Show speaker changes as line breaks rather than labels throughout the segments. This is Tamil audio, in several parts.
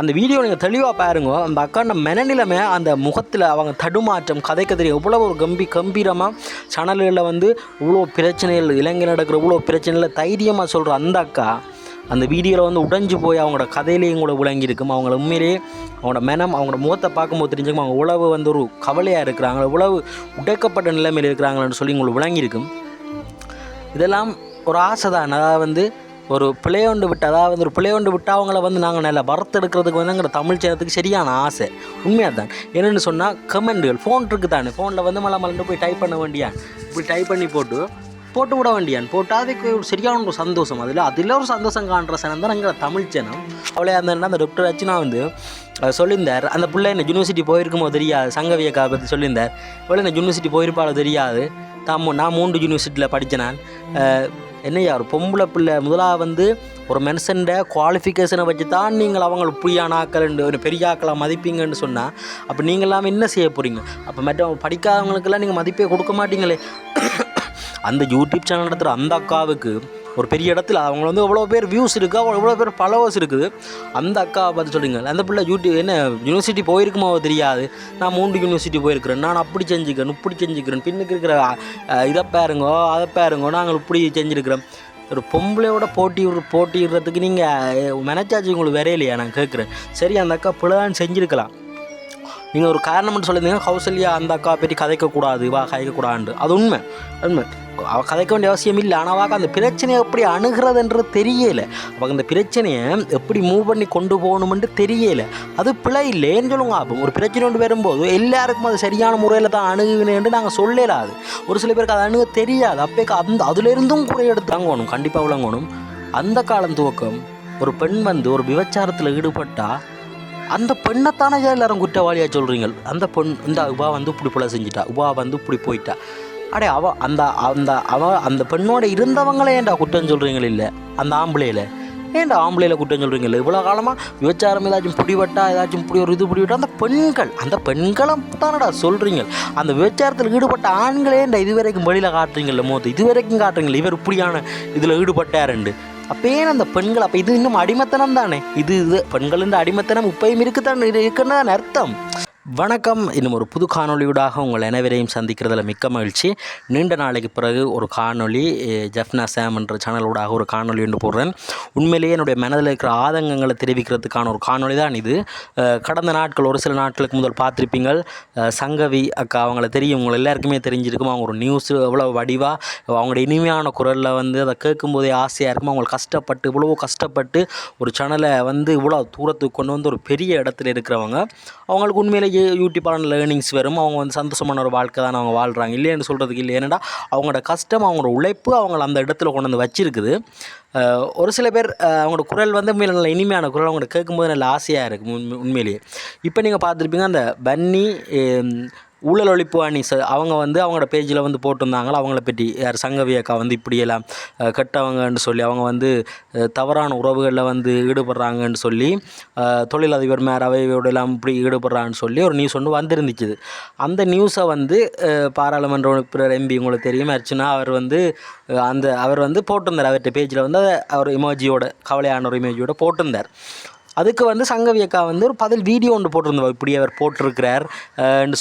அந்த வீடியோ நீங்கள் தெளிவாக பாருங்க. அந்த அக்காண்ட மெனநிலைமை அந்த முகத்தில் அவங்க தடுமாற்றம் கதைக்க தெரியும் எவ்வளோ ஒரு கம்பி கம்பீரமாக சேனல்களில் வந்து இவ்வளோ பிரச்சனைகள் இலங்கை நடக்கிற இவ்வளோ பிரச்சனையில் தைரியமாக சொல்கிற அந்த அக்கா அந்த வீடியோவில் வந்து உடைஞ்சு போய் அவங்களோட கதையிலேயும் கூட விளங்கியிருக்கும். அவங்கள உண்மையிலேயே அவங்களோட மனம் அவங்களோட முகத்தை பார்க்கும்போது தெரிஞ்சுக்கும் அவங்க உழவு வந்து ஒரு கவலையாக இருக்கிறாங்க உழவு உடைக்கப்பட்ட நிலைமையில் இருக்கிறாங்கன்னு சொல்லி உங்களுக்கு விளங்கியிருக்கும். இதெல்லாம் ஒரு ஆசை தான். அதாவது வந்து ஒரு பிள்ளையோண்டு விட்டு அதாவது வந்து ஒரு பிள்ளையோண்டு விட்டு அவங்கள வந்து நாங்கள் நல்லா வறுத்தெடுக்கிறதுக்கு வந்து எங்கள் தமிழ் சேனத்துக்கு சரியான ஆசை. உண்மையாக தான் என்னென்னு சொன்னால் கமெண்டுகள் ஃபோன் இருக்குது தானே ஃபோனில் வந்து மலை மலண்டு போய் டைப் பண்ண வேண்டியான். இப்படி டைப் பண்ணி போட்டு போட்டு விட வேண்டியான். போட்டு அதுக்கு ஒரு சரியான ஒரு சந்தோஷம். அதில் அதில் ஒரு சந்தோஷம் காண்ற சேனம் தான் எங்கள் தமிழ் சேனம் அவளே அந்த அந்த டாக்டர் அர்ச்சனா வந்து சொல்லியிருந்தார். அந்த பிள்ளை என்ன யூனிவர்சிட்டி போயிருக்குமோ தெரியாது. சங்கவியக்கா பற்றி சொல்லியிருந்தார். இவ்வளோ என்ன யூனிவர்சிட்டி போயிருப்பாளோ தெரியாது. தான் நான் மூன்று யூனிவர்சிட்டியில் படித்தேன் என்னையா ஒரு பொம்பளை பிள்ளை. முதலாக வந்து ஒரு மனுஷன்ட குவாலிஃபிகேஷனை வச்சு தான் நீங்கள் அவங்களை புரியான ஆக்கள் ஒரு பெரிய ஆக்களை மதிப்பீங்கன்னு சொன்னால் அப்போ நீங்களாம் என்ன செய்ய போகிறீங்க அப்போ மற்ற படிக்காதவங்களுக்கெல்லாம் நீங்கள் மதிப்பே கொடுக்க மாட்டீங்களே. அந்த யூடியூப் சேனல் நடத்துகிற அந்த அக்காவுக்கு ஒரு பெரிய இடத்துல அவங்க வந்து எவ்வளோ பேர் வியூஸ் இருக்குது அவ்வளோ எவ்வளோ பேர் ஃபாலோவர்ஸ் இருக்குது. அந்த அக்காவை பார்த்து சொல்லுங்க அந்த பிள்ளை யூடியூப் என்ன யூனிவர்சிட்டி போயிருக்குமோ தெரியாது. நான் மூன்று யூனிவர்சிட்டி போயிருக்கிறேன். நான் அப்படி செஞ்சுக்கிறேன் இப்படி செஞ்சுக்கிறேன். பின்னுக்கு இருக்கிற இதை பாருங்கோ அதை பாருங்கோ நாங்கள் இப்படி செஞ்சுருக்கிறோம். ஒரு பொம்பளையோட போட்டி போட்டிடுறதுக்கு நீங்கள் மெனச்சாச்சு உங்களுக்கு வரையிலையா நான் கேட்குறேன். சரி அந்த அக்கா பிள்ளைதான் செஞ்சுருக்கலாம். நீங்கள் ஒரு காரணம்னு சொல்லியிருந்தீங்கன்னா கௌசல்யா அந்த அக்கா பற்றி கதைக்கக்கூடாது வா கதைக்கக்கூடாது அது உண்மை உண்மை. அவள் கதைக்க வேண்டிய அவசியம் இல்லை. ஆனால் அவள் அந்த பிரச்சனையை எப்படி அணுகிறதுன்றது தெரியல. அவள் அந்த பிரச்சனையை எப்படி மூவ் பண்ணி கொண்டு போகணுமென்று தெரியல. அது பிழை இல்லைன்னு சொல்லுங்க. அப்போ ஒரு பிரச்சனை ஒன்று வரும்போது எல்லாருக்கும் அது சரியான முறையில் தான் அணுகுனேன்னு நாங்கள் சொல்லலாது ஒரு சில பேருக்கு அது அணுக தெரியாது. அப்போ அந்த அதுலேருந்தும் குறை எடுத்து தாங்கணும் கண்டிப்பாக விளங்கணும். அந்த காலம் துவக்கம் ஒரு பெண் வந்து ஒரு விபச்சாரத்தில் ஈடுபட்டால் அந்த பெண்ணைத்தானே எல்லாரும் குற்றவாளியாக சொல்கிறீங்க அந்த பெண் இந்த உபா வந்து இப்படி போல செஞ்சிட்டா உபா வந்து இப்படி போயிட்டா. அடே அவ அந்த அந்த அவ அந்த பெண்ணோட இருந்தவங்களே ஏன்டா குற்றம் சொல்கிறீங்களே இல்லை? அந்த ஆம்பளையில். ஏன்டா ஆம்பளையில் குற்றம் சொல்கிறீங்களே இவ்வளோ காலமாக விபச்சாரம் ஏதாச்சும் பிடிபட்டா ஏதாச்சும் இப்படி ஒரு இது பிடிபட்டா அந்த பெண்கள் அந்த பெண்களை தானடா சொல்கிறீங்க அந்த விபச்சாரத்தில் ஈடுபட்ட ஆண்களே ஏன்டா இது வரைக்கும் வெளியில் காட்டுறீங்கல்ல மோது இது வரைக்கும் காட்டுறீங்களா இவர் இப்படியான இதில் ஈடுபட்டாருண்டு. அப்போ ஏன் அந்த பெண்கள்? அப்போ இது இன்னும் அடிமத்தனம் தானே இது இது பெண்களின் அடிமைத்தனம் இப்பயும் இருக்குதான் இருக்குன்னு அர்த்தம். வணக்கம். இன்னும் ஒரு புது காணொளியூடாக உங்கள் அனைவரையும் சந்திக்கிறதுல மிக்க மகிழ்ச்சி. நீண்ட நாளைக்கு பிறகு ஒரு காணொளி ஜெஃப்னா சாம் என்ற சேனலூடாக ஒரு காணொளி ஒன்று போடுறேன். உண்மையிலேயே என்னுடைய மனதில் இருக்கிற ஆதங்கங்களை தெரிவிக்கிறதுக்கான ஒரு காணொளி தான் இது. கடந்த நாட்கள் ஒரு சில நாட்களுக்கு முதல் பார்த்துருப்பீங்கள். சங்கவி அக்கா அவங்கள தெரியும் உங்களை எல்லாருக்குமே தெரிஞ்சிருக்கும். அவங்க ஒரு நியூஸ் எவ்வளோ வடிவாக அவங்களோட இனிமையான குரலில் வந்து அதை கேட்கும்போதே ஆசையாக இருக்கும் அவங்க கஷ்டப்பட்டு இவ்வளோ கஷ்டப்பட்டு ஒரு சேனலை வந்து இவ்வளோ தூரத்துக்கு கொண்டு வந்து ஒரு பெரிய இடத்துல இருக்கிறவங்க அவங்களுக்கு அவங்களுக்கு யூடியூப்பான லேர்னிங்ஸ் வரும். அவங்க வந்து சந்தோஷமான ஒரு வாழ்க்கை தான் அவங்க வாழ்கிறாங்க இல்லைன்னு சொல்கிறதுக்கு இல்லை. ஏன்னா அவங்களோட கஷ்டம் அவங்களோட உழைப்பு அவங்கள அந்த இடத்துல கொண்டு வந்து வச்சிருக்குது. ஒரு சில பேர் அவங்களோட குரல் வந்து உண்மையில் நல்ல இனிமையான குரல். அவங்களோட கேட்கும்போது நல்ல ஆசையாக இருக்கும் உண்மையிலேயே. இப்போ நீங்கள் பார்த்துருப்பீங்க அந்த பன்னி ஊழல் ஒழிப்பு அணி ச அவங்க வந்து அவங்களோட பேஜில் வந்து போட்டிருந்தாங்களா? அவங்கள பற்றி யார் சங்கவி அக்கா வந்து இப்படியெல்லாம் கெட்டவங்கன்னு சொல்லி அவங்க வந்து தவறான உறவுகளில் வந்து ஈடுபடுறாங்கன்னு சொல்லி தொழிலதிபர் மேரவையோட எல்லாம் இப்படி ஈடுபடுறான்னு சொல்லி ஒரு நியூஸ் ஒன்று வந்திருந்துச்சு அந்த நியூஸை வந்து பாராளுமன்ற உறுப்பினர் எம்பி உங்களுக்கு தெரியும். அர்ச்சனா அவர் வந்து அந்த அவர் வந்து போட்டிருந்தார். அவர்கிட்ட பேஜில் வந்து அவர் இமோஜியோட கவலையான ஒரு இமேஜியோட போட்டிருந்தார். அதுக்கு வந்து சங்கவி அக்கா வந்து ஒரு பதில் வீடியோ ஒன்று போட்டிருந்தோம் இப்படி அவர் போட்டிருக்கிறார்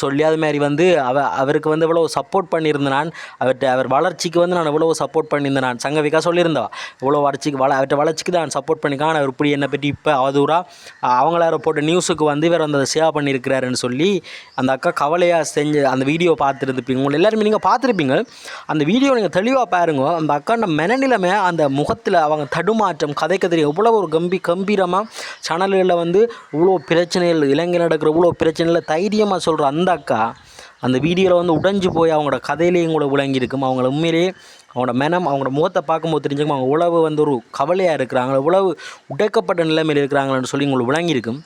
சொல்லி அது மாதிரி வந்து அவ அவருக்கு வந்து இவ்வளோ சப்போர்ட் பண்ணியிருந்தேன். நான் அவர்கிட்ட அவர் வளர்ச்சிக்கு வந்து நான் இவ்வளோ சப்போர்ட் பண்ணியிருந்தேன் நான் சங்கவிக்கா சொல்லியிருந்தா இவ்வளோ வளர்ச்சிக்கு வள அவர்கிட்ட வளர்ச்சிக்கு தான் சப்போர்ட் பண்ணிக்கான் அவர் இப்படி என்னை பற்றி இப்போ அவதூறாக அவங்கள போட்ட நியூஸுக்கு வந்து இவர் வந்து அதை சேவ் பண்ணியிருக்கிறாருன்னு சொல்லி அந்த அக்கா கவலையாக செஞ்சு அந்த வீடியோ பார்த்துருந்துப்பீங்க. உங்களை எல்லாருமே நீங்கள் பார்த்துருப்பீங்க. அந்த வீடியோ நீங்கள் தெளிவாக பாருங்க. அந்த அக்காண்ட மனநிலைமை அந்த முகத்தில் அவங்க தடுமாற்றம் கதைக்க தெரியும். இவ்வளோ ஒரு கம்பி கம்பீரமாக சேனல்களில் வந்து இவ்வளோ பிரச்சனைகள் இலங்கையில் நடக்கிற இவ்வளோ பிரச்சனையில் தைரியமாக சொல்கிற அந்த அக்கா அந்த வீடியோவில் வந்து உடைஞ்சு போய் அவங்களோட கதையிலேயும் கூட விளங்கியிருக்கும். அவங்கள உண்மையிலேயே அவங்களோட மனம் அவங்களோட முகத்தை பார்க்கும்போது தெரிஞ்சுக்கும். அவங்க உழவு வந்து ஒரு கவலையாக இருக்கிறாங்க. உழவு உடைக்கப்பட்ட நிலைமையில் இருக்கிறாங்களான்னு சொல்லி உங்களுக்கு விளங்கியிருக்கும்.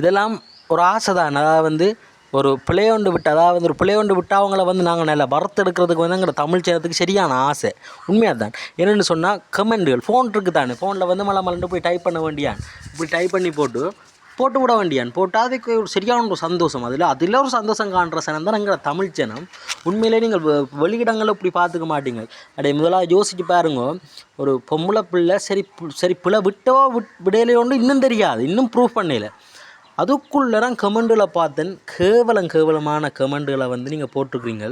இதெல்லாம் ஒரு ஆசை தான். அதாவது வந்து ஒரு பிள்ளையோண்டு விட்டு அதாவது வந்து ஒரு பிள்ளையோண்டு விட்டு அவங்கள வந்து நாங்கள் நல்லா வறுத்தெடுக்கிறதுக்கு வந்து எங்கள் தமிழ் சேனத்துக்கு சரியான ஆசை. உண்மையாக தான் என்னென்னு சொன்னால் கமெண்டுகள் ஃபோன் இருக்குது தானே ஃபோனில் வந்து மலை மலண்டு போய் டைப் பண்ண வேண்டியான். இப்படி டைப் பண்ணி போட்டு போட்டு விட வேண்டியான். போட்டால் அதுக்கு ஒரு சரியான ஒரு சந்தோஷம். அதில் அதில் ஒரு சந்தோஷம் காண்ற சனம் தான் எங்கள் தமிழ் சனம் உண்மையிலே நீங்கள் வெளியிடங்களில் இப்படி பார்த்துக்க மாட்டீங்க அப்படியே முதலாக யோசிச்சு பாருங்க. ஒரு பொம்பளை பிள்ளை சரி பு- சரி பிள்ளை விட்டவோ விட் விடையிலையோன்னு இன்னும் தெரியாது. இன்னும் ப்ரூவ் பண்ணல அதுக்குள்ளேலாம் கமெண்டில் பார்த்தேன். கேவலம் கேவலமான கமெண்டுகளை வந்து நீங்கள் போட்டிருக்கிறீங்க.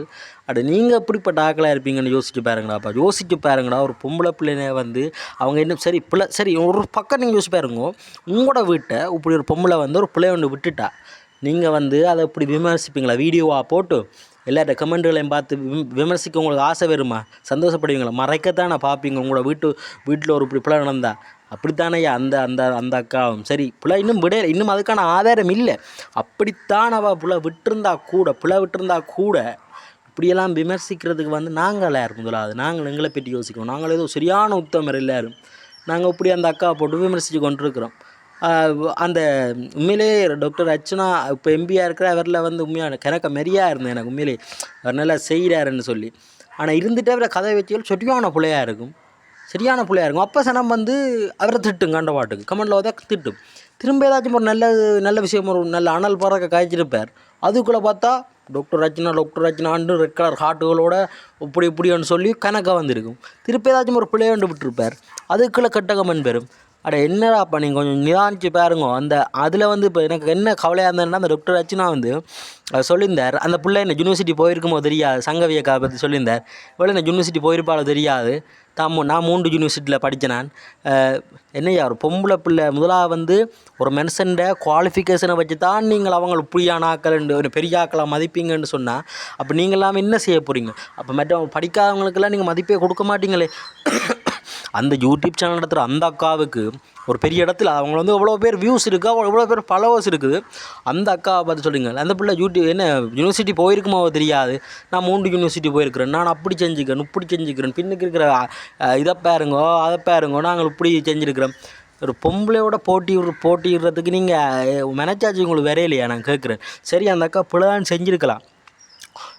அட நீங்கள் எப்படிப்பட்ட ஆக்களாக இருப்பீங்கன்னு யோசிச்சு பாருங்கடாப்பா யோசிச்சு பாருங்கடா ஒரு பொம்பளை பிள்ளைனே வந்து அவங்க என்ன சரி பிள்ளை சரி ஒரு பக்கம் நீங்கள் யோசிச்சு பாருங்க. உங்களோட வீட்டை இப்படி ஒரு பொம்பளை வந்து ஒரு பிள்ளை ஒன்று விட்டுட்டா நீங்கள் வந்து அதை இப்படி விமர்சிப்பீங்களா? வீடியோவாக போட்டு எல்லார்ட்ட கமெண்ட்டுகளையும் பார்த்து விம் விமர்சிக்க உங்களுக்கு ஆசை வருமா? சந்தோஷப்படுவீங்களா? மறைக்கத்தானே பார்ப்பீங்க உங்களோட வீட்டு வீட்டில் ஒரு இப்படி பிள்ளை நடந்தா. அப்படித்தானே அந்த அந்த அந்த அக்காவும். சரி புள்ள இன்னும் விட இன்னும் அதுக்கான ஆதாரம் இல்லை. அப்படித்தான் அவள் விட்டுருந்தா விட்டிருந்தா கூட புள்ள விட்டிருந்தா கூட இப்படியெல்லாம் விமர்சிக்கிறதுக்கு வந்து நாங்கள் யார் முதலாவது? நாங்கள் எங்களை பற்றி யோசிக்கிறோம். நாங்கள் ஏதோ சரியான உத்தமர் எல்லாரும். நாங்கள் இப்படி அந்த அக்காவை போட்டு விமர்சித்து கொண்டிருக்கிறோம். அந்த உண்மையிலே டாக்டர் அர்ச்சனா இப்போ எம்பியாக இருக்கிற அவரில் வந்து உண்மையான கிணக்க மெரியாக இருந்தேன் எனக்கு உண்மையிலே அவர் நல்லா செய்கிறாருன்னு சொல்லி. ஆனால் இருந்துட்டு அவரை கதை வச்சுகள் சொட்டியான பிள்ளையாக இருக்கும். சரியான பிள்ளையா இருக்கும். அப்போ சனம் வந்து அவரை திட்டுங்க அந்த பாட்டுக்கு. கமெண்டில் பார்த்தா திட்டும். திரும்ப ஏதாச்சும் ஒரு நல்ல நல்ல விஷயம் ஒரு நல்ல அனல் பறக்க காய்ச்சிருப்பார். அதுக்குள்ளே பார்த்தா டாக்டர் ரச்சனா டாக்டர் ரச்சனான்னு ரெட் கலர் ஹார்ட்டுகளோட இப்படி இப்படின்னு சொல்லி கணக்காக வந்திருக்கும். திருப்பி ஏதாச்சும் ஒரு பிள்ளையாண்டு விட்டுருப்பார் அதுக்குள்ளே கெட்ட கமெண்ட் பெறும் அட என்னடாப்பா நீங்கள் கொஞ்சம் நிதானிச்சு பாருங்க. அந்த அதில் வந்து இப்போ எனக்கு என்ன கவலையாக இருந்ததுன்னா அந்த டாக்டர் ரச்சனா வந்து சொல்லியிருந்தார். அந்த பிள்ளை என்ன யூனிவர்சிட்டி போயிருக்குமோ தெரியாது. சங்கவியக்கா பற்றி சொல்லியிருந்தார். இவ்வளோ என்ன யூனிவர்சிட்டி போயிருப்பாலோ தெரியாது. தான் நான் மூன்று யூனிவர்சிட்டியில் படித்தேன் நான். என்னையா என்னய்யா ஒரு பொம்பளை பிள்ளை. முதலாக வந்து ஒரு மனுஷன்ட குவாலிஃபிகேஷனை வச்சு தான் நீங்கள் அவங்களை புரியான ஆக்கள் ஒரு பெரிய ஆக்களாக மதிப்பீங்கன்னு சொன்னால் அப்போ நீங்களாம் என்ன செய்ய போகிறீங்க அப்போ மற்ற படிக்காதவங்களுக்கெல்லாம் நீங்கள் மதிப்பே கொடுக்க மாட்டீங்களே. அந்த யூடியூப் சேனல் நடத்துகிற அந்த அக்காவுக்கு ஒரு பெரிய இடத்துல அவங்க வந்து எவ்வளோ பேர் வியூஸ் இருக்குது அவ்வளோ எவ்வளோ பேர் ஃபாலோவர்ஸ் இருக்குது. அந்த அக்காவை பார்த்து சொல்லுங்க. அந்த பிள்ளை யூடியூப் என்ன யூனிவர்சிட்டி போயிருக்குமோ தெரியாது. நான் மூன்று யூனிவர்சிட்டி போயிருக்கிறேன். நான் அப்படி செஞ்சுக்கிறேன் இப்படி செஞ்சுக்கிறேன். பின்னுக்கு இருக்கிற இதை பாருங்கோ அதை பாருங்கோ நாங்கள் இப்படி செஞ்சுருக்கிறோம். ஒரு பொம்பளையோட போட்டி போட்டிடுறதுக்கு நீங்கள் மெனச்சாச்சு உங்களுக்கு வரையிலையா நான் கேட்குறேன். சரி அந்த அக்கா பிள்ளைதான் செஞ்சுருக்கலாம்.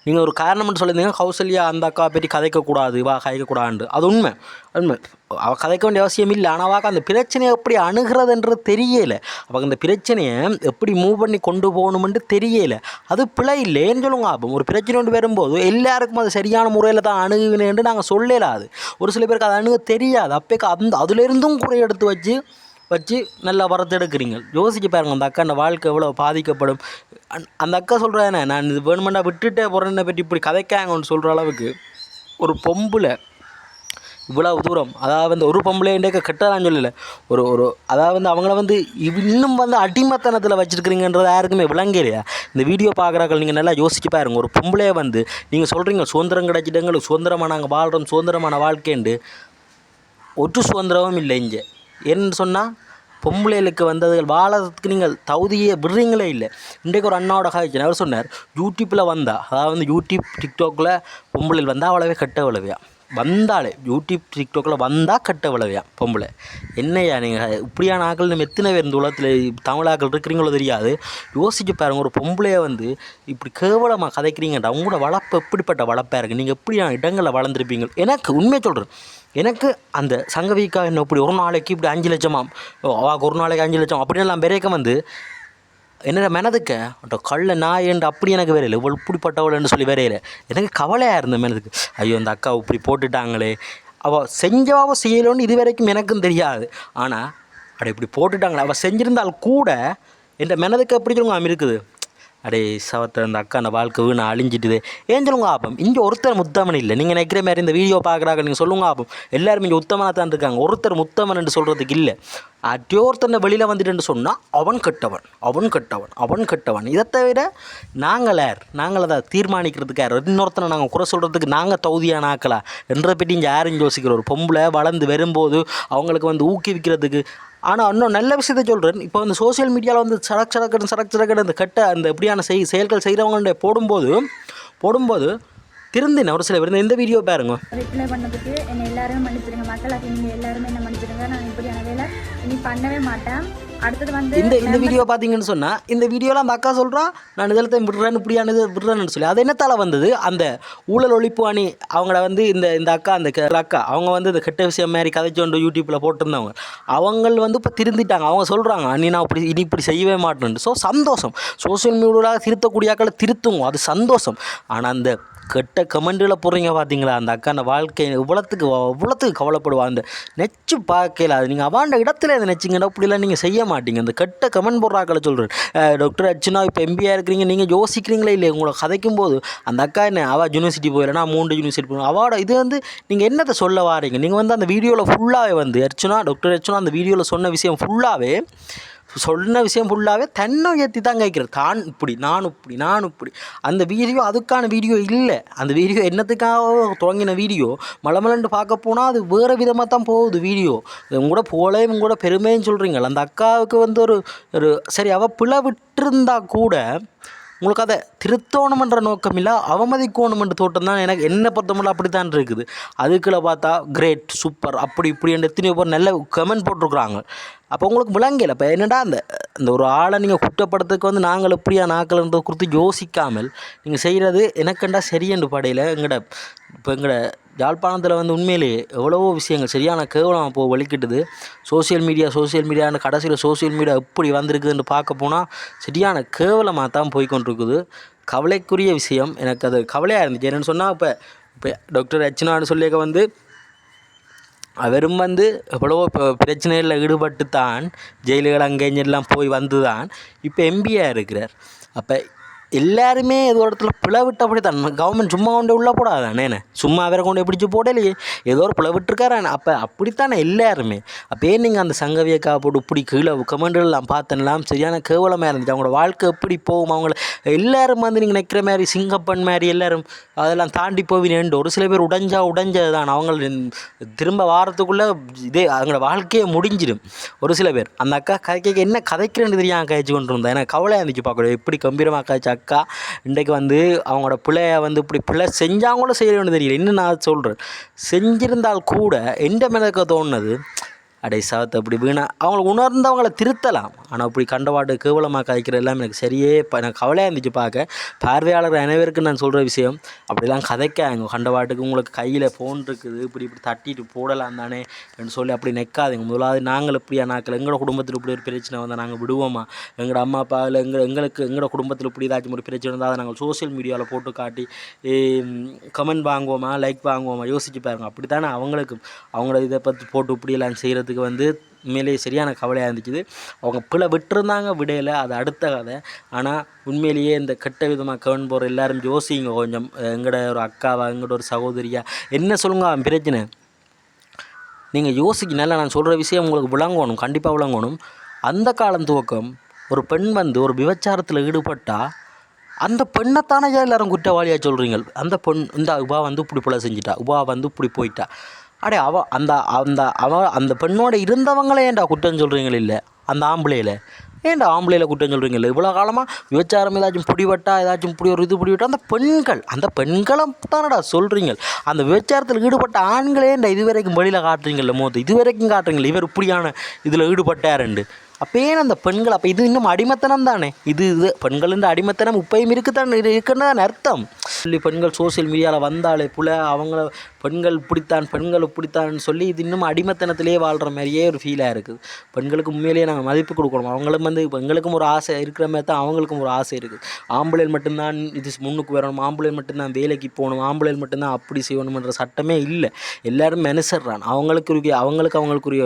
நீங்கள் ஒரு காரணம்னு சொல்லியிருந்தீங்க கௌசல்யா அந்த அக்கா பற்றி கதைக்கக்கூடாது வா கதைக்கக்கூடாது அது உண்மை உண்மை. அவள் கதைக்க வேண்டிய அவசியம் இல்லை ஆனால் அந்த பிரச்சனையை எப்படி அணுகிறதுன்றது தெரியலை. அவள் அந்த பிரச்சனையை எப்படி மூவ் பண்ணி கொண்டு போகணுமென்று தெரியலை. அது பிழை இல்லைன்னு சொல்லுங்க அப்போ ஒரு பிரச்சனை ஒன்று வரும்போது எல்லாருக்கும் அது சரியான முறையில் தான் அணுகுனேன்னு நாங்கள் சொல்லலாது. ஒரு சில பேருக்கு அது அணுக தெரியாது. அப்போக்கு அந்த அதுலேருந்தும் குறை எடுத்து வச்சு வச்சு நல்லா வரத்தெடுக்கிறீங்க யோசிச்சு பாருங்கள் அந்த அக்கா அந்த வாழ்க்கை எவ்வளோ பாதிக்கப்படும். அந்- அந்த அக்கா சொல்கிறானே நான் இது வேணுமெண்டா விட்டுட்டே போகிறேன் பற்றி இப்படி கதைக்காங்கன்னு சொல்கிற அளவுக்கு ஒரு பொம்பளை இவ்வளவு தூரம் அதாவது வந்து ஒரு பொம்பளைண்டே கெட்டதான் சொல்லலை. ஒரு ஒரு அதாவது வந்து அவங்கள வந்து இவ்- இன்னும் வந்து அடிமத்தனத்தில் வச்சுருக்கிறீங்கன்றது யாருக்குமே விளங்கலையா? இந்த வீடியோ பார்க்குறாக்கள் நீங்கள் நல்லா யோசிச்சு பாருங்க ஒரு பொம்பளே வந்து நீங்கள் சொல்கிறீங்க சுதந்திரம் கிடைச்சிட்டு எங்களுக்கு சுதந்திரமாக நாங்கள் வாழ்கிறோம் சுதந்திரமான வாழ்க்கைண்டு. ஒற்று சுதந்திரமும் இல்லை இங்கே. ஏன்னு சொன்னால் பொம்பளைகளுக்கு வந்தது வாழறதுக்கு நீங்கள் தகுதியை விடுறீங்களே இல்லை. இன்றைக்கு ஒரு அண்ணாவோட காய்ச்சல் அவர் சொன்னார் யூடியூப்பில் வந்தால் அதாவது வந்து யூடியூப் டிக்டாக்கில் பொம்பளை வந்தால் அவ்வளவே கட்ட விளவையா? வந்தாலே யூடியூப் டிக்டாக்கில் வந்தால் கட்ட விளவையா பொம்பளை? என்னையா நீங்கள் இப்படியான ஆக்கள் நம்ம எத்தனை பேர் இந்த உலகத்தில் தமிழாக்கள் இருக்கிறீங்களோ தெரியாது. யோசிச்சு பாருங்க ஒரு பொம்பளையை வந்து இப்படி கேவலமாக கதைக்கிறீங்கடா உங்களோட வளர்ப்பு எப்படிப்பட்ட வளர்ப்பாக இருக்குது நீங்கள் எப்படியான இடங்களில் வளர்ந்துருப்பீங்க? எனக்கு உண்மையை சொல்கிறேன் எனக்கு அந்த சங்கவிக்கா என்ன இப்படி ஒரு நாளைக்கு இப்படி அஞ்சு லட்சமாம்? அவாக்கு ஒரு நாளைக்கு அஞ்சு லட்சம். அப்படின்னு எல்லாம் பெரியக்க வந்து என்னோட மனதுக்க? கள்ள நாய் என்று அப்படி எனக்கு வரையில இவள் இப்படிப்பட்டவள்னு சொல்லி வரையில எனக்கு கவலையாக இருந்த மனதுக்கு. ஐயோ அந்த அக்கா இப்படி போட்டுட்டாங்களே. அவள் செஞ்சவாவோ செய்யலோன்னு இது வரைக்கும் எனக்கும் தெரியாது. ஆனால் அப்படி இப்படி போட்டுட்டாங்களே. அவள் செஞ்சிருந்தால் கூட என் மனதுக்கு எப்படி சொல்லுங்க இருக்குது அடே சவத்தை அந்த அக்கா அந்த வாழ்க்கை வீணை அழிஞ்சிட்டுது ஏன் சொல்லுங்க ஆப்பம் இங்கே ஒருத்தர் முத்தமன் இல்லை. நீங்கள் நினைக்கிற மாதிரி இந்த வீடியோ பார்க்குறாங்க நீங்கள் சொல்லுங்க ஆப்பம் எல்லாருமே இங்கே உத்தமனாக தான் இருக்காங்க. ஒருத்தர் முத்தமன் என்று சொல்கிறதுக்கு இல்லை. அட்டியோர்த்தனை வெளியில் வந்துட்டுன்னு சொன்னால் அவன் கெட்டவன் அவன் கெட்டவன் அவன் கெட்டவன். இதை தவிர நாங்கள் யார்? நாங்கள் அதை தீர்மானிக்கிறதுக்கு யார்? இன்னொருத்தனை நாங்கள் குறை சொல்கிறதுக்கு நாங்கள் தகுதியான ஆக்கலா என்றதை பற்றி இங்கே யாரும் யோசிக்கிற ஒரு பொம்பளை வளர்ந்து வரும்போது அவங்களுக்கு வந்து ஊக்குவிக்கிறதுக்கு ஆனால் இன்னும் நல்ல விஷயத்தை சொல்கிறேன் இப்போ அந்த சோசியல் மீடியாவில் வந்து சடக் சடக்கடன் சடக் சடக்கடன் அந்த கட்ட அந்த இப்படியான செய் செயல்கள் செய்கிறவங்களுடைய போடும்போது போடும்போது திருந்தின ஒரு சில பேர் இந்த வீடியோ பாருங்க.
ரிப்ளை பண்ணதுக்கு என்னை எல்லாருமே மன்னிச்சிடுங்க. மக்களாக நீங்கள் எல்லாருமே என்ன மன்னிச்சிடுங்க. நான் இப்படியான வேலை இனி பண்ணவே மாட்டேன். அடுத்தது வந்து
இந்த இந்த வீடியோ பார்த்தீங்கன்னு சொன்னால் இந்த வீடியோவில் அந்த அக்கா சொல்கிறா நான் இதில் விடுறேன் இப்படியானது விடுறேன்னு சொல்லி. அது என்னத்தால வந்தது? அந்த ஊழல் ஒழிப்பு அணி அவங்கள வந்து இந்த இந்த அக்கா அந்த க- அக்கா அவங்க வந்து இந்த கெட்ட விஷயம் மாதிரி கதைச்சோண்டு யூடியூப்பில் போட்டிருந்தவங்க. அவங்க வந்து இப்போ திருந்திட்டாங்க. அவங்க சொல்கிறாங்க அண்ணி நான் இப்படி இனி இப்படி செய்யவே மாட்டேன்னு ஸோ சந்தோஷம். சோஷியல் மீடியாவில் திருத்தக்கூடிய ஆக்களை திருத்துங்க அது சந்தோஷம். ஆனால் அந்த கெட்ட கமெண்ட்டில் போடுறீங்க பார்த்தீங்களா அந்த அக்கா அந்த வாழ்க்கை இவ்வளோத்துக்கு இவ்வளோத்துக்கு கவலைப்படுவா. அந்த நெச்சு பார்க்கல அது நீங்கள் அவாண்ட இடத்துல அதை நெச்சிங்கன்னா அப்படிலாம் நீங்கள் செய்ய மாட்டீங்க. அந்த கெட்ட கமெண்ட் போடுறாக்களை சொல்கிறேன் டாக்டர் அர்ச்சனா இப்போ எம்பியாக இருக்கிறீங்க நீங்கள் யோசிக்கிறீங்களே இல்லை உங்களை கதைக்கும் போது அந்த அக்கா என்ன அவள் யூனிவர்சிட்டி போயிடலாம் மூன்று யூனிவர்சிட்டி போகணும் அவாட இது வந்து நீங்கள் என்னத்தை சொல்ல வாரீங்க? நீங்கள் வந்து அந்த வீடியோவில் ஃபுல்லாகவே வந்து அர்ச்சனா டாக்டர் அர்ச்சனா அந்த வீடியோவில் சொன்ன விஷயம் ஃபுல்லாகவே சொன்ன விஷயம் ஃபுல்லாகவே தன்னை உயர்த்தி தான் கேட்குறது தான் இப்படி நான் இப்படி நான் இப்படி. அந்த வீடியோ அதுக்கான வீடியோ இல்லை. அந்த வீடியோ என்னத்துக்காக தொடங்கின வீடியோ? மலமலன்னு பார்க்க போனால் அது வேறு விதமாக தான் போகுது வீடியோ. உங்களோட போலையும் கூட பெருமைன்னு சொல்கிறீங்களா அந்த அக்காவுக்கு வந்து ஒரு ஒரு சரி அவள் பிழை விட்டிருந்தா கூட உங்களுக்கு அதை திருத்தோணுமன்ற நோக்கம் இல்லை அவமதிக்கோணுமன்ற தோட்டம் தான் எனக்கு என்ன பொறுத்தமல்ல அப்படி தான் இருக்குது. அதுக்குள்ளே பார்த்தா கிரேட் சூப்பர் அப்படி இப்படி எத்தனையோ பேர் நல்ல கமெண்ட் போட்டிருக்குறாங்க. அப்போ உங்களுக்கு விளங்கல. இப்போ என்னடா அந்த இந்த ஒரு ஆளை நீங்கள் குற்றப்படுத்துக்கு வந்து நாங்கள் எப்படியா நாக்கள்ன்றதை குறித்து யோசிக்காமல் நீங்கள் செய்கிறது எனக்கண்டா சரியன்று படையில். எங்களோட இப்போ எங்களோட யாழ்ப்பாணத்தில் வந்து உண்மையிலேயே எவ்வளவோ விஷயங்கள் சரியான கேவலம் இப்போது வலிக்கிட்டுது சோஷியல் மீடியா சோஷியல் மீடியான்னு கடைசியில் சோஷியல் மீடியா எப்படி வந்திருக்குதுன்னு பார்க்க போனால் சரியான கேவலமாக தான் போய்கொண்டிருக்குது. கவலைக்குரிய விஷயம் எனக்கு அது கவலையாக இருந்துச்சு. என்னென்னு சொன்னால் இப்போ இப்போ டாக்டர் அர்ச்சனான்னு சொல்லியிருக்க வந்து அவரும் வந்து எவ்வளவோ இப்போ பிரச்சனைகளில் ஈடுபட்டு தான் ஜெயிலுகள் அங்கே இங்கெல்லாம் போய் வந்து தான் இப்போ எம்பியாக இருக்கிறார். அப்போ எல்லாருமே ஏதோ இடத்துல பிளவிட்டபடி தான். கவர்மெண்ட் சும்மா கொண்டு உள்ளே போடாதானே சும்மா அவரை கொண்டு பிடிச்சி போடலையே ஏதோ ஒரு பிழை அப்போ அப்படித்தானே எல்லாருமே? அப்போ ஏன் நீங்கள் அந்த சங்கவியக்கா போட்டு இப்படி கீழே கமெண்ட்லாம் பார்த்தனெல்லாம் சரியான கேவலமாக இருந்துச்சு? அவங்களோட வாழ்க்கை எப்படி போகும்? அவங்கள எல்லாரும் வந்து நீங்கள் நிற்கிற மாதிரி சிங்கப்பன் மாதிரி எல்லாரும் அதெல்லாம் தாண்டி போவினேன் ஒரு சில பேர் உடைஞ்சா உடைஞ்சது தான் அவங்க திரும்ப வாரத்துக்குள்ளே இதே அவங்களோட வாழ்க்கையே முடிஞ்சிடும். ஒரு சில பேர். அந்த அக்கா கதைக்க என்ன கதைக்கிறேன்னு தெரியாமல் கழிச்சு கொண்டு இருந்தேன் எனக்கு கவலையாக இருந்துச்சு பார்க்கணும் எப்படி கம்பீரமாக காய்ச்ச அக்கா இன்றைக்கு வந்து அவங்களோட பிள்ளைய வந்து இப்படி பிள்ளை செஞ்சாங்களோ செய்யணும்னு தெரியல. இன்னும் நான் சொல்கிறேன் செஞ்சிருந்தால் கூட எந்த மேலே தோணுனது அடே சாத்து அப்படி வீணா. அவங்கள உணர்ந்தவங்கள திருத்தலாம். ஆனால் அப்படி கண்டவாட்டு கேவலமாக காய்க்கிற எல்லாம் எனக்கு சரியே இப்போ எனக்கு கவலையாக இருந்துச்சு பார்க்க. பார்வையாளர் அனைவருக்கும் நான் சொல்கிற விஷயம் அப்படிலாம் கதைக்காங்க கண்டவாட்டுக்கு உங்களுக்கு கையில் ஃபோன் இருக்குது. இப்படி இப்படி தட்டிட்டு போடலாம் தானே என்று சொல்லி அப்படி நிற்காதுங்க முதலாவது நாங்கள் இப்படியா நாக்கள் எங்களோட குடும்பத்தில் இப்படி ஒரு பிரச்சனை வந்தால் நாங்கள் விடுவோமா? எங்களோட அம்மா அப்பா இல்லை எங்கள் எங்களுக்கு எங்களோட குடும்பத்தில் இப்படி ஏதாச்சும் ஒரு பிரச்சனை இருந்தால் அதை நாங்கள் சோஷியல் மீடியாவில் போட்டு காட்டி கமெண்ட் வாங்குவோமா? லைக் வாங்குவோமா? யோசிச்சு பாருங்க. அப்படி தானே அவங்களுக்கு அவங்கள இதை பற்றி போட்டு இப்படியெல்லாம் செய்கிறதுக்கு வந்து உண்மையிலேயே சரியான கவலையாக இருந்துச்சு அவங்க பிழை விட்டுருந்தாங்க விடையில் அது அடுத்த கதை. ஆனால் உண்மையிலேயே இந்த கெட்ட விதமாக கவன் போகிற யோசிங்க கொஞ்சம். எங்களோட ஒரு அக்காவா எங்களோட ஒரு சகோதரியா. என்ன சொல்லுங்க அவன் பிரச்சனை? நீங்கள் யோசிக்க நல்லா நான் சொல்கிற விஷயம் உங்களுக்கு விளங்கணும். கண்டிப்பாக விளங்கணும். அந்த காலம் துவக்கம் ஒரு பெண் வந்து ஒரு விபச்சாரத்தில் ஈடுபட்டால் அந்த பெண்ணைத்தானே எல்லாரும் குற்றவாளியாக சொல்கிறீங்க அந்த பெண் இந்த உபா வந்து இப்படி போல செஞ்சிட்டா. உபா வந்து இப்படி போயிட்டா. அடே அவ அந்த அந்த அவ அந்த பெண்ணோட இருந்தவங்களே ஏன்டா குற்றம் சொல்கிறீங்களே இல்லை? அந்த ஆம்பளையில். ஏன்டா ஆம்பளையில் குற்றம் சொல்கிறீங்களே இவ்வளோ காலமாக விபச்சாரம் ஏதாச்சும் பிடிபட்டா ஏதாச்சும் பிடி ஒரு இது பிடிபட்டா அந்த பெண்கள் அந்த பெண்களை தானடா சொல்கிறீங்க அந்த விபச்சாரத்தில் ஈடுபட்ட ஆண்களே ஏன்டா இது வரைக்கும் வெளியில் காட்டுறீங்கல்ல மோது? இது வரைக்கும் காட்டுறீங்களே இவர் இப்படியான இதில் ஈடுபட்டாருண்டு அப்போ அந்த பெண்கள் அப்போ இது இன்னும் அடிமத்தனம் தானே? இது இது பெண்களின் அடிமத்தனம் இப்பயும் இருக்குதான்? இருக்குன்னு அர்த்தம்? சொல்லி பெண்கள் சோஷியல் மீடியாவில் வந்தாலே புல அவங்கள பெண்கள் பிடித்தான் பெண்கள் பிடித்தான் சொல்லி இது இன்னும் அடிமத்தனத்திலே வாழ்கிற மாதிரியே ஒரு ஃபீலாக இருக்குது. பெண்களுக்கு உண்மையிலேயே நாங்கள் மதிப்பு கொடுக்கணும். அவங்களும் வந்து பெண்களுக்கும் ஒரு ஆசை இருக்கிற மாதிரி தான் அவங்களுக்கும் ஒரு ஆசை இருக்குது. ஆம்பளைகள் மட்டும்தான் இது முன்னுக்கு வரணும். ஆம்பளைகள் மட்டும்தான் வேலைக்கு போகணும். ஆம்பளைகள் மட்டும்தான் அப்படி செய்யணுமன்ற சட்டமே இல்லை. எல்லாரும் மெனசர்றான் அவங்களுக்கு அவங்களுக்கு அவங்களுக்குரிய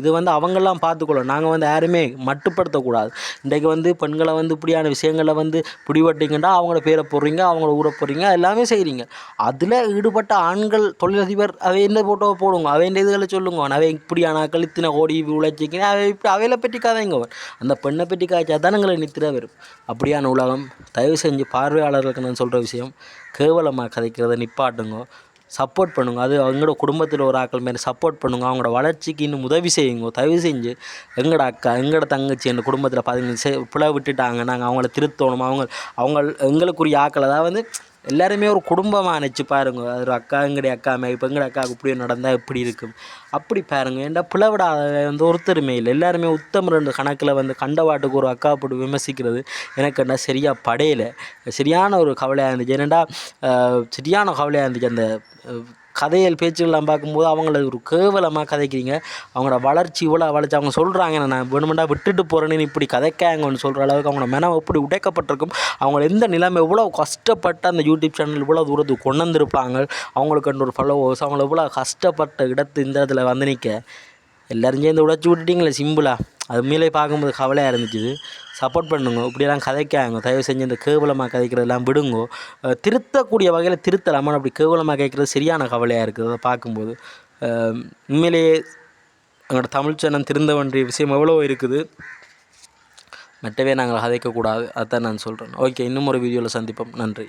இது வந்து அவங்களாம் பார்த்துக்கொள்ளும் நாங்கள் வந்து யாரும் மட்டுப்படுத்தக்கூடாது. இன்றைக்கு வந்து பெண்களை வந்து இப்படியான விஷயங்களில் வந்து பிடிபட்டிங்கன்னா அவங்கள பேரை போடுறீங்க அவங்கள ஊரை போடுறீங்க எல்லாமே செய்கிறீங்க அதில் ஈடுபட்ட ஆண்கள் தொழிலதிபர் அவை என்ன போட்டோ போடுங்க அவை இந்த இதுகளை சொல்லுங்க அவை இப்படியான கழுத்தின இத்தனை கோடி அவை இப்படி அவையில பெட்டி கதைங்க அந்த பெண்ணை பெட்டி காய்ச்சா தான் எங்களை நித்திர வரும் அப்படியான உலகம் தயவு செஞ்சு பார்வையாளர்களுக்கு நான் சொல்கிற விஷயம் கேவலமாக கதைக்கிறத நிப்பாட்டுங்க. சப்போர்ட் பண்ணுங்க. அது அவங்களோட குடும்பத்தில் ஒரு ஆக்கள் மாரி சப்போர்ட் பண்ணுங்க. அவங்களோட வளர்ச்சிக்கு இன்னும் உதவி செய்யுங்க. தயவு செஞ்சு எங்களோட அக்கா எங்களோட தங்கச்சி எங்கள் குடும்பத்தில் பார்த்தீங்கன்னா செ பிழை விட்டுட்டாங்க. நாங்கள் அவங்கள திருத்தணும். அவங்க அவங்க எங்களுக்குரிய ஆக்கள் அதாவது வந்து எல்லாருமே ஒரு குடும்பமாக நினச்சி பாருங்க. அது ஒரு அக்கா எங்களுடைய அக்கா மே இப்போ எங்கட அக்காவுக்கு இப்படி நடந்தால் எப்படி இருக்கும். அப்படி பாருங்க. ஏன்டா பிளவிடாத வந்து ஒருத்தருமே இல்லை. எல்லாருமே உத்தம ரெண்டு கணக்கில் வந்து கண்டவாட்டுக்கு ஒரு அக்கா போட்டு விமர்சிக்கிறது எனக்கு என்ன சரியாக படையலை. சரியான ஒரு கவலையாக இருந்துச்சு. ஏன்னாடா சரியான கவலையாக இருந்துச்சு அந்த கதைகள் பேச்சுகள்லாம் பார்க்கும்போது அவங்கள ஒரு கேவலமாக கதைக்கிறீங்க. அவங்களோட வளர்ச்சி இவ்வளோ வளர்ச்சி. அவங்க சொல்கிறாங்க நான் வேணுமெண்டா விட்டுட்டு போகிறேன்னு இப்படி கதைக்காங்கன்னு சொல்கிற அளவுக்கு அவங்களோட மனம் எப்படி உடைக்கப்பட்டிருக்கும்? அவங்க எந்த நிலைமை எவ்வளோ கஷ்டப்பட்டு அந்த யூடியூப் சேனல் இவ்வளோ தூரத்துக்கு கொண்டு வந்திருப்பாங்க? அவங்களுக்கு ஒரு ஃபாலோவர்ஸ் அவங்கள இவ்வளோ கஷ்டப்பட்ட இடத்து இந்த இடத்துல வந்து நிற்க எல்லோரும் சேர்ந்து உடச்சி விட்டுட்டீங்களே சிம்பிளாக அது மேலே பார்க்கும்போது கவலையாக இருந்துச்சு. சப்போர்ட் பண்ணுங்க. இப்படியெல்லாம் கதைக்காங்க. தயவு செஞ்சு இந்த கேவலமாக கதைக்கிறதெல்லாம் விடுங்கோ. திருத்தக்கூடிய வகையில் திருத்தலாமா அப்படி கேவலமாக கேட்குறது சரியான கவலையாக இருக்குது. அதை பார்க்கும்போது உண்மையிலேயே எங்களோட தமிழ் சேனல் திருந்த வேண்டிய விஷயம் எவ்வளோ இருக்குது. மற்றவே நாங்கள் கதைக்கக்கூடாது. அதான் நான் சொல்கிறேன் ஓகே இன்னும் ஒரு வீடியோவில் சந்திப்போம். நன்றி.